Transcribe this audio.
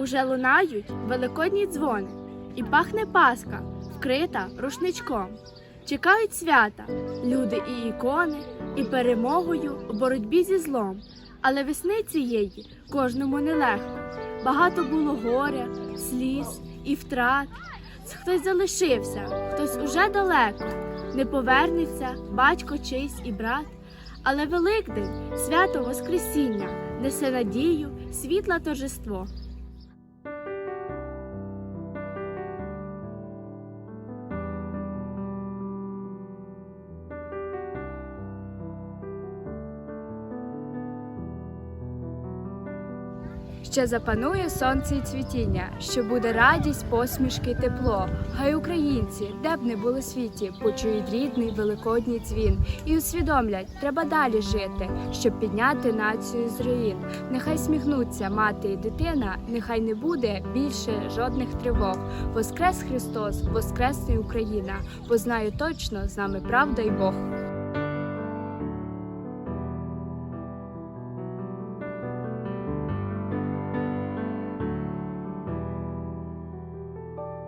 Уже лунають великодні дзвони, і пахне паска, вкрита рушничком. Чекають свята, люди і ікони, і перемогою в боротьбі зі злом. Але весни цієї кожному нелегко. Багато було горя, сліз і втрат. Хтось залишився, хтось уже далеко, не повернеться батько чийсь і брат. Але Великдень, свято Воскресіння, несе надію, світла торжество. Ще запанує сонце і цвітіння, що буде радість, посмішки, тепло. Хай українці, де б не були світі, почують рідний великодній дзвін і усвідомлять, треба далі жити, щоб підняти націю з руїн. Нехай сміхнуться мати і дитина, нехай не буде більше жодних тривог. Воскрес Христос, воскресне Україна, бо знаю точно з нами правда й Бог.